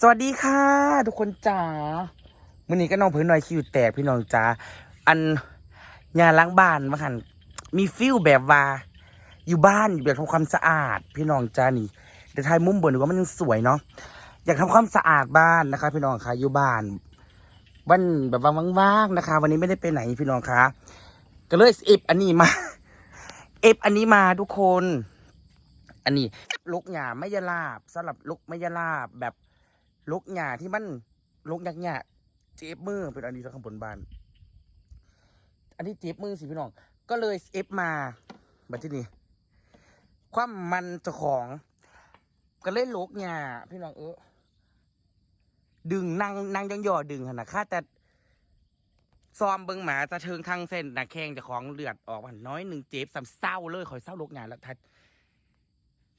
สวัสดีค่ะ ทุกคนจ๋ามื่อนี้ก็น้องเพื่อนหน่อยคิวแตกพี่น้องจ๋าอันงานล้างบ้านมาหันมีฟิลแบบว่า อยู่บ้านแบบทำความสะอาด พี่น้องจ๋านี่เดี๋ยวถ่ายมุมบนดูว่ามันยังสวยเนาะอยากทำความสะอาดบ้านนะคะ พี่น้องคะอยู่บ้านบ้านแบบว่างๆนะคะ วันนี้ไม่ได้ไปไหนพี่น้องคะก็เลยเอฟอันนี้มาเอฟอันนี้มาทุกคน อันนี้ลูกหยาไม่ยาลาบสำหรับลูกไม่ยาลาบแบบ ลกหยาที่มันลูกยักหยาเจ็บมือเป็นอันนี้ข้างบนบาน อันนี้เจ็บมือสิพี่น้อง ก็เลยเอฟมาบัดที่นี่ความมันเจ้าของ ก็เล่นลกหยาพี่น้องเออดึงนั่งนั่งยังย่อดึงขนาดค่าแต่ซอมเบิงหมาจะเทิงทางเส้นนะแข้งจะของเลือดออกมาน้อยหนึ่งเจ็บสำเศร้าเลยคอยเศร้าลกหยาแล้วทัด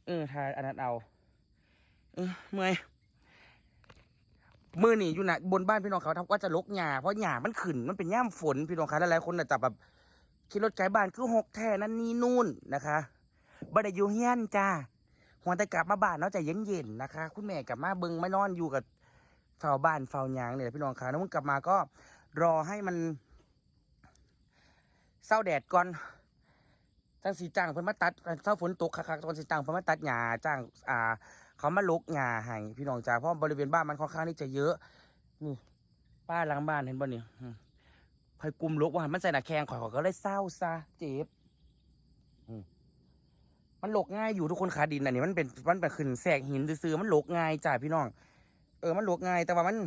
เออทายอันนั้นเอา เออเมื่อย มือนี่อยู่นะบนบ้านพี่น้องเขาทำว่าจะลกหญ้าเพราะหญ้ามันขึ้นมันเป็นย่ามฝนพี่น้องคะหลายๆคนน่ะจะแบบขี่รถไกลบ้านคือหกแท่นั่นนี่นู่นนะคะบ่ได้อยู่เฮียนจ้าหัวแต่กลับมาบ้านเนาะใจเย็นๆนะคะ คุณแม่กลับมาเบิงไม่นอนอยู่กับเฝ้าบ้านเฝ้าหยางเนี่ยพี่น้องคะแล้วมึงกลับมาก็รอให้มันเศร้าแดดก่อนจังสีจ้างเพิ่นมาตัดเช้าฝนตกคักๆตอนสีจ้างเพิ่นมาตัดหญ้าจ้างอ่า เขามาลกหญ้าให้พี่น้องจ้าเพราะบริเวณบ้านมันค่อนข้างที่จะเยอะนี่ป้าหลังบ้านเห็นบ่เนี่ยพอยกลุ่มลกว่ามันใส่หน้าแข้งข่อยก็เลยเศร้าซะเจ็บมันลกง่ายอยู่ทุกคนขาดินอันนี้มันเป็นมันเป็นขึ้นแสกหินซื่อๆมันลกง่ายจ้าพี่น้อง เออมันลกง่าย แต่ว่ามัน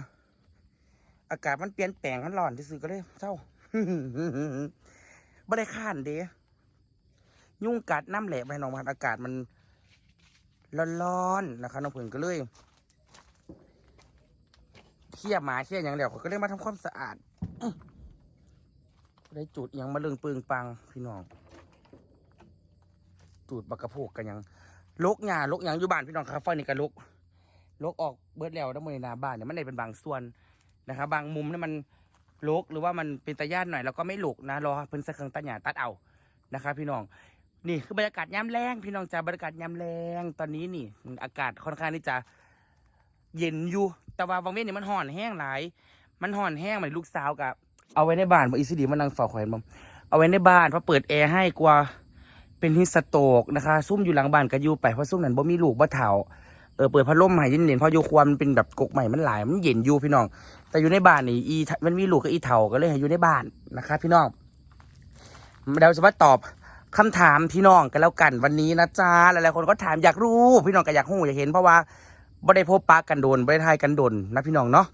อากาศมันเปลี่ยนแปลงมันร้อนซื่อก็เลยเศร้าบ่ได้ข้านเด้ยุ่งกัดน้ำแหลกไปน้องมันอากาศมัน ร้อนๆนะคะน้องเพิ่นก็เลยเคี่ยหมาเคี่ยอย่างเดียวเขาก็เลยมาทำความสะอาดได้จุดยังมาเรื่องปึงปังพี่น้องจุดบักกระโพกกันยังลกหญ้าลกหยังอยู่บ้านพี่น้องครับฟังนี่ก็ลกลกออกเบิดแล้วทั้งหมดในนาบ้านเนี่ยมันได้เป็นบางส่วนนะครับบางมุมเนี่ยมันลกหรือว่ามันเป็นตะย่านหน่อยเราก็ไม่ลกนะรอเพิ่นสักครื่งตัดหญ้าตัดเอานะครับพี่น้อง นี่คือบรรยากาศยามแรงพี่น้องจ้าบรรยากาศยามแรงตอนนี้นี่ อากาศค่อนข้างที่จะเย็นอยู่ แต่ว่าบางเว้นนี่ยมันห่อนแห้งหลาย มันห่อนแห้งเหมือนลูกสาวกับ เอาไว้ในบ้านบอีซีดีมันนั่งฝ้าข่อยมัมเอาไว้ในบ้านเพราะเปิดแอร์ให้กลัว่าเป็นฮิสโตกนะคะ ซุ่มอยู่หลังบ้านก็อยู่ไปเพราะซุ่มนั้นบ่มีลูกบ่เฒ่าเออเปิดพัดลมให้เย็นๆเพราะอยู่ความมันเป็นแบบกกใหม่มันหลายมันเย็นอยู่พี่น้อง แต่อยู่ในบ้านนี่อีมันมีลูกกับอีเฒ่าก็เลยให้อยู่ในบ้านนะคะ พี่น้องเดี๋ยวจะมาตอบ คำถามพี่น้องกันแล้วกันวันนี้นะจ๊ะหลายๆคนก็ถามอยากรู้ พี่น้องก็อยากหู้อยากเห็นเพราะว่าบ่ได้พบปะกันโดนบ่ได้ทายกันโดนนะพี่น้องเนาะ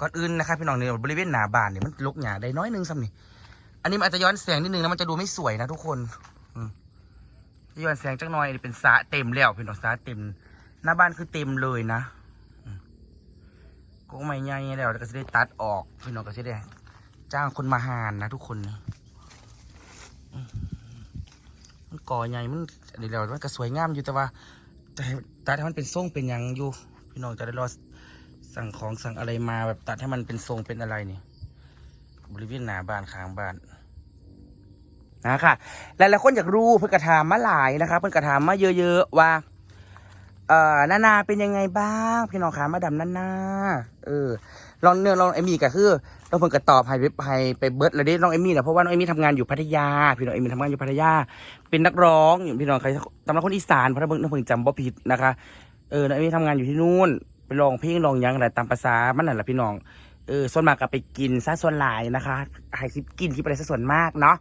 ก่อนอื่นนะครับพี่น้องเนี่ยบริเวณหน้าบ้านเนี่ยมันลกหญ้าได้น้อยนึงซ้ำนี่อันนี้มันอาจจะย้อนแสงนิดนึงนะมันจะดูไม่สวยนะทุกคนอืย้อนแสงจักหน่อยเป็นสระเต็มแล้วพี่น้องสระเต็ม หน้าบ้านคือเต็มเลยนะก็ไม่ใหญ่แล้วก็จะได้ตัดออกพี่น้องก็จะได้จ้างคนมาหานนะทุกคนนี่ มันก่อใหญ่มันอันนี้แล้วมันก็สวยงามอยู่แต่ว่าแต่ตัดให้มันเป็นทรงเป็นหยังอยู่ พี่น้องจะได้รอสั่งของสั่งอะไรมาแบบตัดให้มันเป็นทรงเป็นอะไรนี่บริเวณหน้าบ้านข้างบ้านนะค่ะหลายๆคนอยากรู้เพื่อกระถามมาหลายนะครับเพื่อกระถามมาเยอะๆว่า เอ่อนานาเป็นยังไงบ้าง พี่น้องขามาดำนานาเออ ลองเนื้อลองเอมี่ก็คือเราเพิ่งกระตอบให้ไปไปเบิร์ดแล้วได้น้องเอมี่นี่ยเพราะว่าน้องเอมี่ทำงานอยู่พัทยา พี่น้องเอมี่ทำงานอยู่พัทยา เป็นนักร้องอยู่พี่น้องใครตำนักคนอีสานเพราะถ้าเพิ่งน้องเพิ่งจำบ่ผิดนะคะเออน้องเอมี่ทำงานอยู่ที่นู่นไปร้องเพลงร้องยังอะไรตามภาษามันนั่นแหละพี่น้องเออส่วนมากก็ไปกินซะส่วนหลายนะคะให้คลิปกินคลิปอะไรซะส่วนมากเนาะ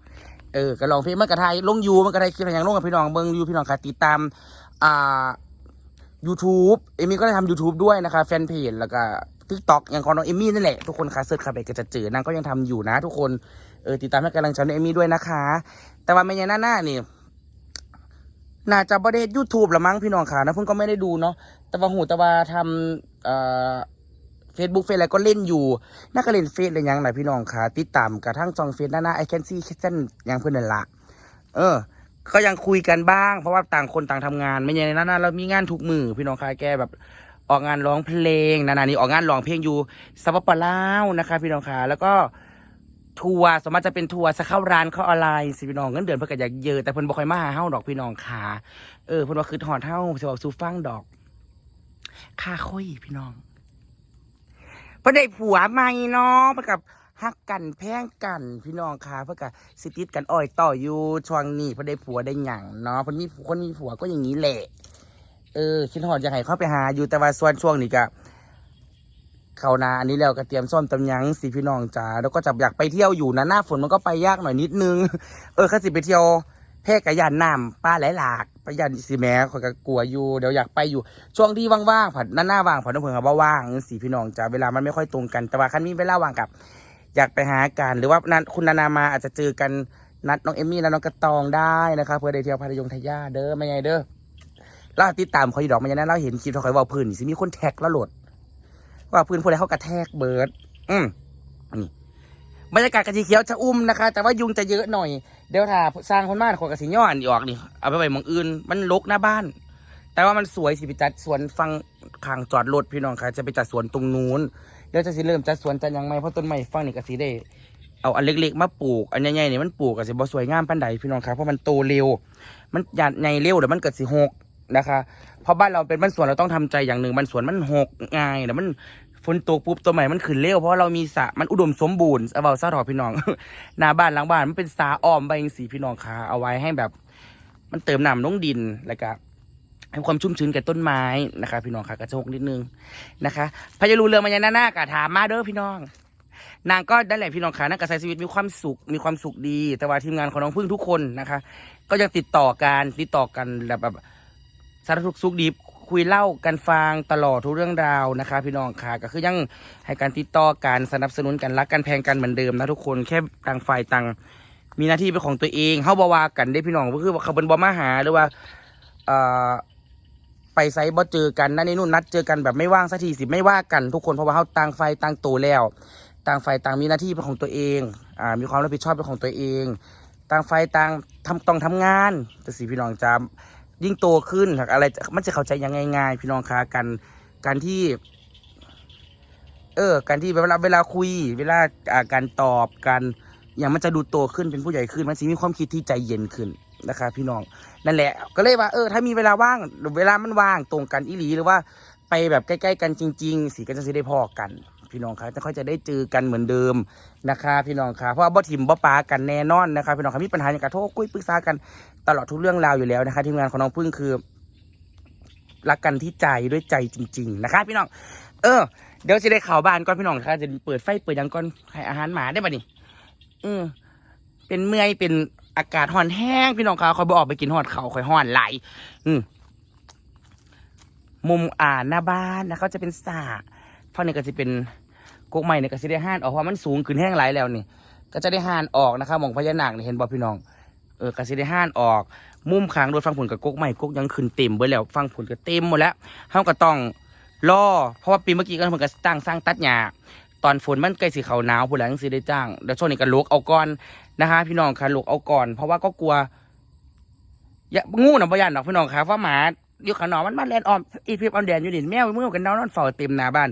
เออก็ลองเพลงมันกระไทยลงยูมันกระไทยคลิปอะไรอย่างลงกับพี่น้องเบิ้งยูพี่น้องค่ะติดตามอ่า YouTube เอมี่ก็ได้ทำ YouTube ด้วยนะคะ แฟนเพจแล้วก็ TikTok อย่างของน้องเอมี่นั่นแหละ ทุกคนคะเสิร์ชเข้าไปก็จะเจอนางก็ยังทำอยู่นะ ทุกคนเออติดตามให้กำลังใจน้องเอมี่ด้วยนะคะ แต่ว่าไม่ยังหน้าหน้านี่น่าจะประเด็นยูทูบละมั้งพี่น้องค่ะนะเพิ่งก็ไม่ได้ดูเนาะแต่ว่าหูแต่ว่าทำเอ่อเฟซบุ๊กเฟซอะไรก็เล่นอยู่น่าก็เล่นเฟซเลยยังไหนพี่น้องค่ะติดตามกระทั่งจองเฟซหน้าหน้าไอแคนซี่แคิทเซนยังเพื่อนนั่นละเออ ก็ยังคุยกันบ้าง เพราะว่าต่างคนต่างทำงาน ไม่ใช่ในนั้นเรามีงานทุกมือพี่น้องคายแกแบบ ออกงานร้องเพลงนานานี้ออกงานร้องเพลงอยู่สปปลานะคะ พี่น้องค่ะแล้วก็ทัวร์สมมติจะเป็นทัวร์จะเข้าร้านเข้าออนไลน์สิพี่น้องเงินเดือนเพิ่นก็อยากเยอะแต่เพิ่นบ่ค่อยมาหาเฮาดอกพี่น้องค่ะเออเพิ่นว่าคือถอดเฮาสิบอกสู่ฟังดอกค่าค่อยพี่น้องเพื่อได้ผัวใหม่เนาะเพื่อกับฮักกันแพงกันพี่น้องค่ะเพื่อกับสิติดกันอ้อยต่ออยู่ช่วงนี้เพื่อได้ผัวได้หยังเนาะเพื่อมีคนมีผัวก็อย่างนี้แหละ เออคิดหอดอยากให้เข้าไปหาอยู่แต่ว่าส่วนช่วงนี้ก็เขานาอันนี้แล้วก็เตรียมซ่อมตำยังสิพี่น้องจ๋าแล้วก็จะอยากไปเที่ยวอยู่นะหน้าฝนมันก็ไปยากหน่อยนิดนึง เออข้าสิไปเที่ยวแพร่กะยานน้ำป้าหลหลากไปยานสีแม้ขอยก็กลัวอยู่เดี๋ยวอยากไปอยู่ ช่วงที่ว่างๆผัดหน้าหน้าว่างผัดน้ำเพิงกับว่าว่างสีพี่น้องจ๋าเวลามันไม่ค่อยตรงกันแต่ว่าคันมีเวลาว่างกับ อยากไปหากันหรือว่านัดคุณนานามาอาจจะเจอกันนัดน้องเอมมี่และน้องกระตองได้นะครับเพื่อได้เที่ยวพายงทยาเด้อไม่ไงเด้อ เราติดตามเขาอยู่ดอกมันยังนั้นเราเห็นคลิปเขาคอยว่าพื้นนี่สิมีคนแท็กแล้วโหลด ว่าพื้นพวกใดเขากระแทกเบิร์ดอืมนี่บรรยากาศกระชีเขียวจะอุ้มนะคะ แต่ว่ายุงจะเยอะหน่อย เดี๋ยวถ้าสร้างคนบ้านคนกระสีย้อนออกนี่เอาไปไว้มองอื่น มันลกหน้าบ้าน แต่ว่ามันสวยสิไปจัดสวนฟังขางจอดรถพี่น้องค่ะจะไปจัดสวนตรงนู้นเดี๋ยวจะสิเริ่มจัดสวนจัดยังไงเพราะต้นไม้ฟังนี่กระสีได้เอาอันเล็กๆมาปลูก อันใหญ่ๆเนี่ยมันปลูกกระสีบ่สวยงามปันใดพี่น้องครับเพราะมันโตเร็ว มันหยาดใหญ่เร็วเดี๋ยวมันเกิดสิหก นะคะเพราะบ้านเราเป็นบ้านสวนเราต้องทำใจอย่างหนึ่งบ้านสวนมันหกง่ายแต่มันฝนตกปุ๊บตัวใหม่มันขึ้นเร็วเพราะเรามีสระมันอุดมสมบูรณ์เอาเบาซาถอพี่น้องหน้าบ้านหลังบ้านมันเป็นสาอ้อมใบสีพี่น้องค่ะเอาไว้ให้แบบ มันเติมน้ำลงดินแล้วก็ให้ความชุ่มชื้นแก่ต้นไม้นะคะ พี่น้องค่ะกระโชกนิดนึงนะคะพายารูเรืองมายานาหน้ากะถามมาเด้อพี่น้อง นางก็ได้แหละพี่น้องค่ะนางกระใช้ชีวิตมีความสุขมีความสุขดี แต่ว่าทีมงานของน้องพึ่งทุกคนนะคะ ก็ยังติดต่อกันติดต่อกันแบบแบบ สารทุกข์สุขดีคุยเล่ากันฟังตลอดทุกเรื่องราวนะคะ พี่น้องค่ะก็คือยังให้การติดต่อการสนับสนุนกันรักกันแพงกันเหมือนเดิมนะทุกคนแค่ต่างฝ่ายต่างมีหน้าที่เป็นของตัวเองเข้าบวากันได้พี่น้องก็คือเขาเป็นบอมาหาหรือว่าเอ่อไปไซบ่เจอกันนั่นนี่นู่นนัดเจอกันแบบไม่ว่างสักทีสิไม่ว่ากันทุกคนเพราะว่าเขาต่างฝ่ายต่างโตแล้ว ต่างฝ่ายต่างมีหน้าที่เป็นของตัวเองอ่ามีความรับผิดชอบเป็นของตัวเอง ต่างฝ่ายต่างทำต้องทำงานแต่สิพี่น้องจะ ยิ่งโตขึ้นหากอะไรมันจะเข้าใจยังง่ายๆพี่น้องคะกันการที่ เออ การที่เวลาเวลาคุย เวลาการตอบกันอย่างมันจะดูโตขึ้นเป็นผู้ใหญ่ขึ้นมันจะมีความคิดที่ใจเย็นขึ้นนะคะ พี่น้องนั่นแหละ ก็เลยว่าเออ ถ้ามีเวลาว่างเวลามันว่างตรงกันอีหลีหรือว่าไปแบบใกล้ ๆ กันจริง ๆสีก็จะสิได้พอกัน พี่น้องครับจะค่อยจะได้เจอกันเหมือนเดิมนะคะพี่น้องครับเพราะว่าบ่ถิ่มบ่ปากันแน่นอนนะคะพี่น้องครับมีปัญหาอย่างกระโทษคุยปรึกษากันตลอดทุกเรื่องราวอยู่แล้วนะคะทีมงานของน้องพึ่งคือรักกันที่ใจด้วยใจจริง ๆ นะคะ พี่น้อง เออ เดี๋ยวจะได้ข่าวบ้านก่อนพี่น้องค่ะจะเปิดไฟเปิดยังก่อนให้อาหารหมาได้ปะนี่อืมเป็นเมื่อยเป็นอากาศห่อนแห้งพี่น้องค่ะคอยบออกไปกินหอดเขาคอยห่อนไหลอืมมุมอ่านหน้าบ้านนะเขาจะเป็นสระฝั่งนี้ก็จะเป็น กกใหม่เนี่ยก็จะได้ห้านออกเพราะมันสูงขึ้นแห้งไหลายแล้วนี่ ก็จะได้ห้านออกนะครับมองพญานาคนี่เห็นบ่พี่น้อง เออก็จะได้ห้านออก มุมขางโดยฟังผลกับกกใหม่กกยังขึ้นเต็มไปแล้วฟังผลก็เต็มหมดแล้วเขาก็ต้องรอเพราะว่าปีเมื่อกี้ก็เหมือนกับตั้งสร้างตัดหญ้าตอนฝนมันใกล้สีเขาหนาวผู้หลังสิได้จ้างเดี๋ยวช่วงนี้ก็ลุกเอาก่อนนะคะ พี่น้องค่ะลุกเอาก่อน เพราะว่าก็กลัวอย่างูหนอบ่ยันดอกพี่น้องค่ะว่าหมาอยู่ขางนอกมันมาแลนออมอีพีบออนแดนอยู่ดินแมวมือกันนอนนอนเฝ้าเต็มหน้าบ้าน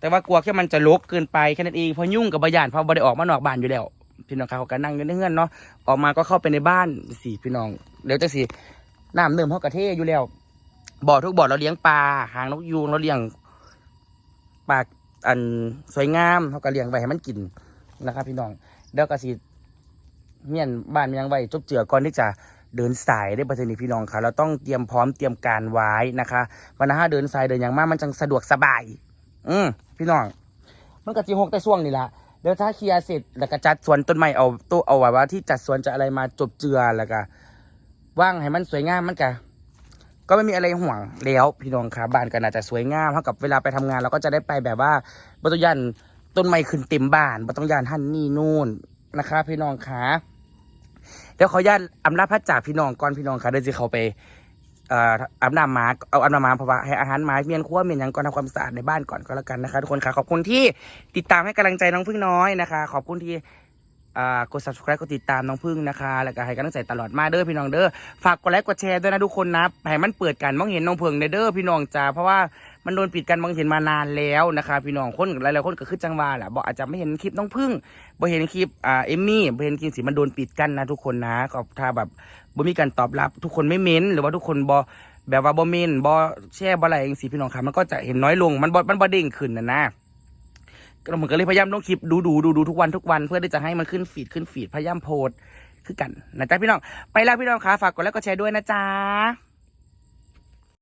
แต่ว่ากลัวแค่มันจะลกเกินไปแค่นั้นเองเพราะยุ่งกับบยานเพราะบ่ได้ออกมานอกบ้านอยู่แล้ว พี่น้องค่ะเขาก็นั่งอยู่ในเงื่อนเนาะออกมาก็เข้าไปในบ้านสิพี่น้องเดี๋ยวจะสิน้ำเนิ่มเขากระเทอยู่แล้วบ่อทุกบ่อเราเลี้ยงปลาหางนกยูงเราเลี้ยงปลาอันสวยงามเขาก็เลี้ยงไว้ให้มันกินนะครับ พี่น้องเดี๋ยวก็สิเมียนบ้านเมียงไว้จบเจือก่อนที่จะเดินสายได้ประเทศนี้พี่น้องค่ะเราต้องเตรียมพร้อมเตรียมการไว้นะคะวันห้าเดินสายเดินอย่างมากมันจังสะดวกสบาย อืมพี่น้อง มันก็จีหกแต่ช่วงนี่แหละเดี๋ยวถ้าเคลียร์เสร็จแล้วก็จัดสวนต้นไม้เอาตู้เอาไว้ว่าที่จัดสวนจะอะไรมาจบเจือแล้วก็ว่างให้มันสวยงามมันก็ก็ไม่มีอะไรห่วงแล้วพี่น้องครับบ้านก็น่าจะสวยงามเท่ากับเวลาไปทำงานเราก็จะได้ไปแบบว่าบต้องยันต้นไม้ขึ้นเต็มบ้านบต้องยันท่านนี่นู่นนะครับพี่น้องขาเดี๋ยวขอญาตอำลาพัดจากพี่น้องก่อนพี่น้องค่ะเดี๋ยวจะเขาไป เอ่ออาบน้ำหมาเอาอาบน้ำหมาเพราะว่าให้อาหารหมาเมียนครัวเมียนหยังก่อนทำความสะอาดในบ้านก่อนก็แล้วกันนะคะทุกคนค่ะขอบคุณที่ติดตามให้กำลังใจน้องพึ่งน้อยนะคะ ขอบคุณที่อ่ากด subscribe กดติดตามน้องพึ่งนะคะ แล้วก็ให้กำลังใจตลอดมาเด้อพี่น้องเด้อฝากกดไลค์กดแชร์ด้วยนะทุกคนนะให้มันเปิดกันมองเห็นน้องเพิงในเด้อพี่น้องจ้าเพราะว่า มันโดนปิดกันมองเห็นมานานแล้วนะคะพี่น้องคนหลายๆคนก็คือจังหวะแหละบอกอาจจะไม่เห็นคลิปน้องพึ่งบ่เห็นคลิปอ่าเอมมี่บ่เห็นคลิปสิมันโดนปิดกันนะทุกคนนะก็ถ้าแบบบ่มีการตอบรับ ทุกคนไม่เม้นหรือว่าทุกคนบอแบบว่าบอมินบอแช่บออะไรเองสิพี่น้องครับมันก็จะเห็นน้อยลงมันบอมันบอเด้งขึ้นนะนะเราเหมือนก็เลยพยายามลงคลิปดูดูดูดูทุกวันทุกวันเพื่อที่จะให้มันขึ้นฟีดขึ้นฟีดพยายามโพสคือกันนะจ๊ะพี่น้องไปแล้วพี่น้องคะฝากกดไลค์กดแชร์ด้วยนะจ๊ะ